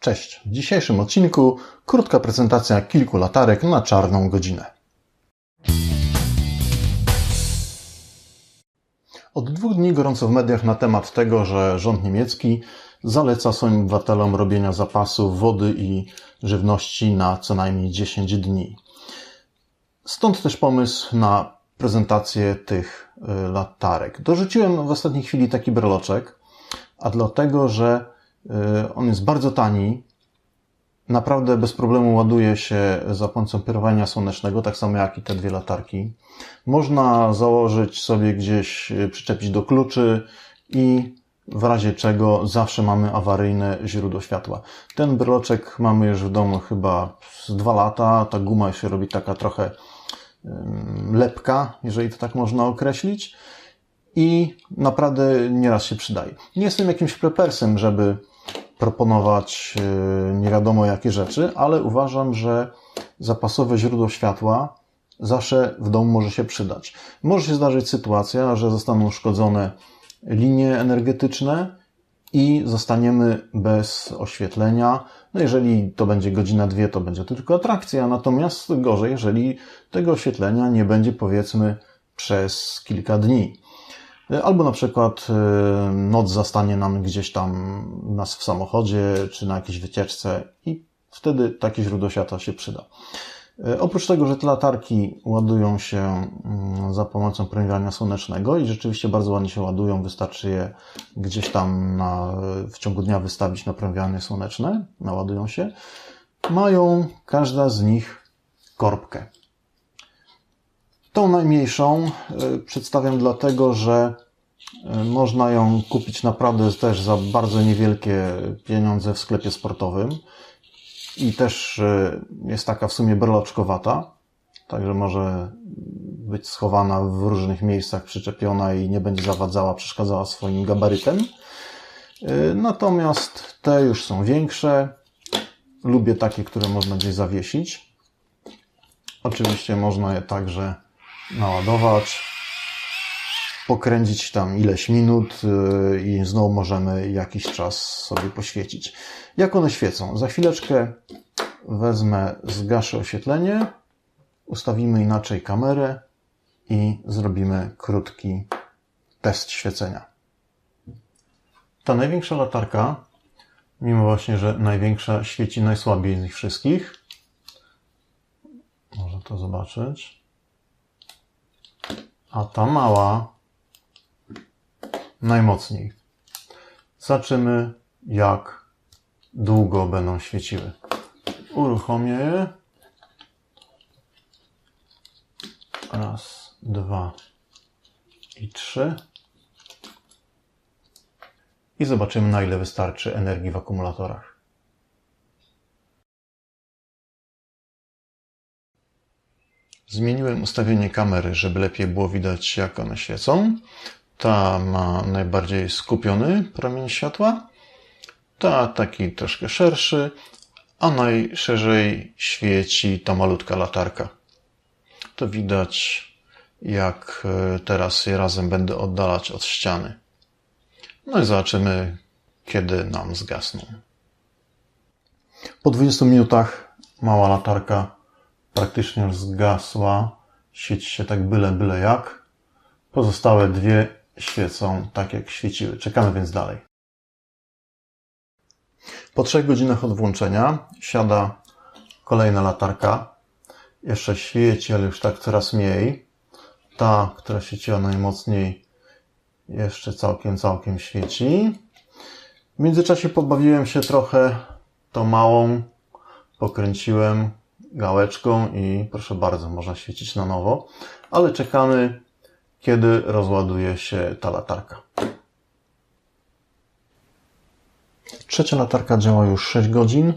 Cześć. W dzisiejszym odcinku krótka prezentacja kilku latarek na czarną godzinę. Od dwóch dni gorąco w mediach na temat tego, że rząd niemiecki zaleca swoim obywatelom robienia zapasów wody i żywności na co najmniej 10 dni. Stąd też pomysł na prezentację tych y, latarek. Dorzuciłem w ostatniej chwili taki breloczek, a dlatego, że on jest bardzo tani. Naprawdę bez problemu ładuje się za pomocą parowania słonecznego, tak samo jak i te dwie latarki. Można założyć sobie gdzieś, y, przyczepić do kluczy i w razie czego zawsze mamy awaryjne źródło światła. Ten breloczek mamy już w domu chyba z dwa lata. Ta guma się robi taka trochę lepka, jeżeli to tak można określić. I naprawdę nieraz się przydaje. Nie jestem jakimś prepersem, żeby proponować e, nie wiadomo jakie rzeczy, ale uważam, że zapasowe źródło światła zawsze w domu może się przydać. Może się zdarzyć sytuacja, że zostaną uszkodzone linie energetyczne i zostaniemy bez oświetlenia. No jeżeli to będzie godzina, dwie, to będzie to tylko atrakcja, natomiast gorzej, jeżeli tego oświetlenia nie będzie powiedzmy przez kilka dni. Albo na przykład y, noc zastanie nam gdzieś tam nas w samochodzie, czy na jakiejś wycieczce i wtedy takie źródło światła się przyda. E, oprócz tego, że te latarki ładują się mm, za pomocą promieniowania słonecznego i rzeczywiście bardzo ładnie się ładują, wystarczy je gdzieś tam na, w ciągu dnia wystawić na promieniowanie słoneczne, naładują się, mają każda z nich korbkę. Tą najmniejszą e, przedstawiam dlatego, że e, można ją kupić naprawdę też za bardzo niewielkie pieniądze w sklepie sportowym i też e, jest taka w sumie breloczkowata, także może być schowana w różnych miejscach, przyczepiona i nie będzie zawadzała, przeszkadzała swoim gabarytem. Natomiast te już są większe. Lubię takie, które można gdzieś zawiesić. Oczywiście można je także naładować, pokręcić tam ileś minut y, i znowu możemy jakiś czas sobie poświecić. Jak one świecą? Za chwileczkę wezmę, zgaszę oświetlenie, ustawimy inaczej kamerę i zrobimy krótki test świecenia. Ta największa latarka, mimo właśnie, że największa świeci najsłabiej z nich wszystkich, może to zobaczyć, a ta mała najmocniej. Zobaczymy, jak długo będą świeciły. Uruchomię je. Raz, dwa i trzy. I zobaczymy, na ile wystarczy energii w akumulatorach. Zmieniłem ustawienie kamery, żeby lepiej było widać, jak one świecą. Ta ma najbardziej skupiony promień światła, ta taki troszkę szerszy, a najszerzej świeci ta malutka latarka. To widać, jak e, teraz je razem będę oddalać od ściany. No i zobaczymy, kiedy nam zgasną. Po 20 minutach mała latarka praktycznie już zgasła. Świeci się tak byle, byle jak. Pozostałe dwie świecą tak, jak świeciły. Czekamy więc dalej. Po trzech godzinach od włączenia siada kolejna latarka. Jeszcze świeci, ale już tak coraz mniej. Ta, która świeciła najmocniej, jeszcze całkiem, całkiem świeci. W międzyczasie pobawiłem się trochę tą małą, pokręciłem gałeczką i proszę bardzo, można świecić na nowo, ale czekamy kiedy rozładuje się ta latarka. Trzecia latarka działa już 6 godzin.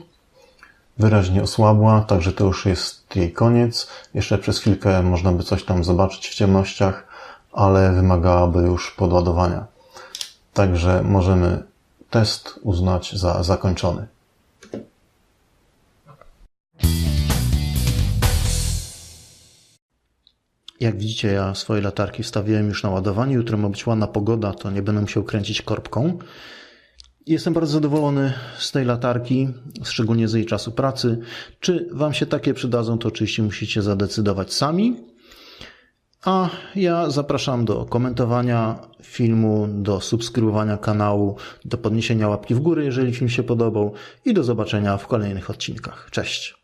Wyraźnie osłabła, także to już jest jej koniec. Jeszcze przez chwilkę można by coś tam zobaczyć w ciemnościach, ale wymagałaby już podładowania. Także możemy test uznać za zakończony. Jak widzicie, ja swoje latarki wstawiłem już na ładowanie. Jutro ma być ładna pogoda, to nie będę musiał kręcić korbką. Jestem bardzo zadowolony z tej latarki, szczególnie z jej czasu pracy. Czy Wam się takie przydadzą, to oczywiście musicie zadecydować sami. A ja zapraszam do komentowania filmu, do subskrybowania kanału, do podniesienia łapki w górę, jeżeli film się podobał i do zobaczenia w kolejnych odcinkach. Cześć!